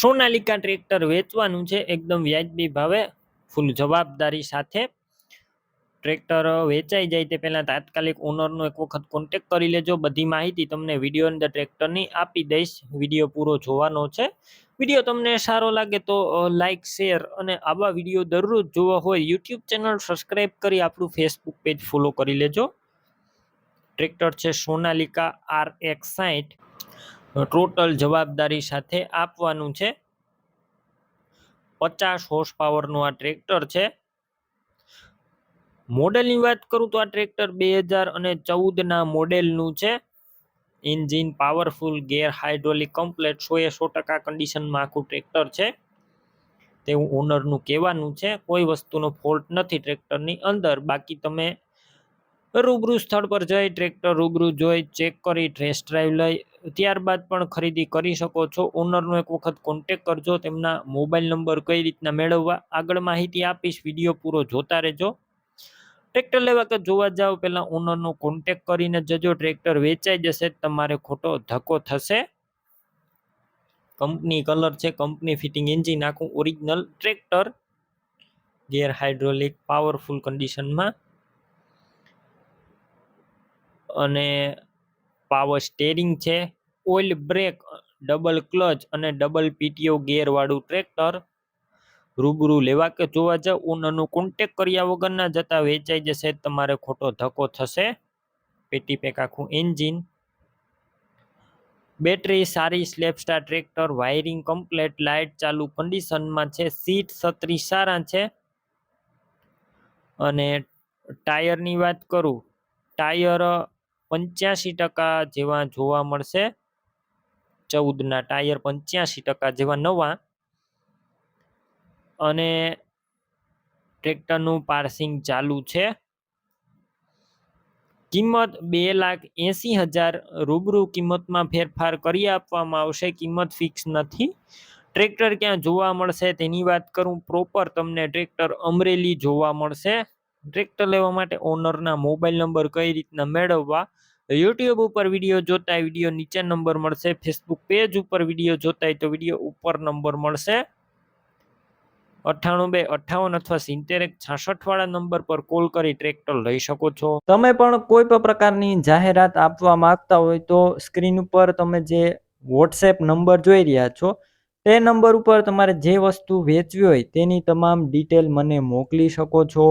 Sonalika tractor વેચવાનું છે. એકદમ વ્યાજબી ભાવે, ફૂલ જવાબદારી સાથે ટ્રેક્ટર વેચાઈ જાય તે પહેલાં તાત્કાલિક ઓનરનો એક વખત કોન્ટેક કરી લેજો. બધી માહિતી તમને વીડિયો અંદર ટ્રેક્ટરની આપી દઈશ. વીડિયો પૂરો જોવાનો છે. વીડિયો તમને સારો લાગે તો લાઇક શેર અને આવા વીડિયો દરરોજ જોવા હોય યુટ્યુબ ચેનલ સબસ્ક્રાઈબ કરી આપણું ફેસબુક પેજ ફોલો કરી લેજો. ટ્રેક્ટર છે સોનાલિકા આર એક્સ સાઠ ટોટલ જવાબદારી સાથે આપવાનું છે. પચાસ હોર્સ પાવરનું આ ટ્રેક્ટર છે. મોડેલની વાત કરું તો આ ટ્રેક્ટર બે હજાર અને ચૌદના મોડેલનું છે. Engine powerful gear hydraulic complete સો એ સો ટકા કન્ડિશનમાં આખું ટ્રેક્ટર છે. તેવું ઓનરનું કહેવાનું છે. કોઈ વસ્તુનો ફોલ્ટ નથી ટ્રેક્ટરની અંદર. બાકી તમે રૂબરૂ સ્થળ પર જઈ ટ્રેક્ટર રૂબરૂ જોઈ ચેક કરી ટેસ્ટ ડ્રાઈવ લઈ ત્યારબાદ પણ ખરીદી કરી શકો છો. ઓનરનો એક વખત કોન્ટેક કરજો, તેમના મોબાઈલ નંબર કઈ રીતના મેળવવા, આગળ માહિતી આપીશ વીડિયો પૂરો જોતા રહેજો. ટ્રેક્ટર લેવા કે જોવા જાવ, પહેલાં ઓનરનો કોન્ટેક કરીને જજો. ટ્રેક્ટર વેચાઈ જશે, તમારે ખોટો ધક્કો થશે. કંપની કલર છે કંપની ફિટિંગ એન્જિન આખું original tractor gear hydraulic powerful કન્ડિશનમાં અને પાવર સ્ટેરિંગ છે ઓઇલ બ્રેક ડબલ ક્લચ અને ડબલ પીટીઓ ગેરવાળું ટ્રેક્ટર રૂબરૂ લેવા કે જોવા જાવ ઓનરનો કોન્ટેક કર્યા વગરના જતા વેચાઈ જશે, તમારે ખોટો ધક્કો થશે. પેટી પેક આખું એન્જિન બેટરી સારી self start tractor wiring complete light ચાલુ કન્ડિશનમાં છે સીટ છત્રી સારા છે. અને ટાયરની વાત કરું ટાયર પંચ્યાસી ટકા જેવા જોવા મળશે. ચૌદના ટાયર પંચ્યાસી ટકા જેવા નવા. અને ટ્રેક્ટરનું પાર્સિંગ ચાલુ છે. કિંમત બે લાખ એંસી હજાર રૂબરૂ કિંમતમાં ફેરફાર કરી આપવામાં આવશે. કિંમત ફિક્સ નથી. ટ્રેક્ટર ક્યાં જોવા મળશે તેની વાત કરું પ્રોપર તમને ટ્રેક્ટર અમરેલી જોવા મળશે. ટ્રેક્ટર લેવા માટે ઓનરના મોબાઈલ નંબર કઈ રીતના મેળવવા યુટ્યુબ ઉપર વીડિયો જોતા વીડિયો નીચે નંબર મળશે. ફેસબુક પેજ ઉપર વીડિયો જોતા તો વીડિયો ઉપર નંબર મળશે. અઠ્ઠાણું બે અઠ્ઠાવન અથવા સિત્તેર એક છાસઠ વાળા નંબર પર કોલ કરી ટ્રેક્ટર લઈ શકો છો. તમે પણ કોઈ પણ પ્રકારની જાહેરાત આપવા માંગતા હોય તો સ્ક્રીન ઉપર તમે જે વોટ્સએપ નંબર જોઈ રહ્યા છો, તે નંબર ઉપર તમારે જે વસ્તુ વેચવી હોય તેની તમામ ડિટેલ મને મોકલી શકો છો.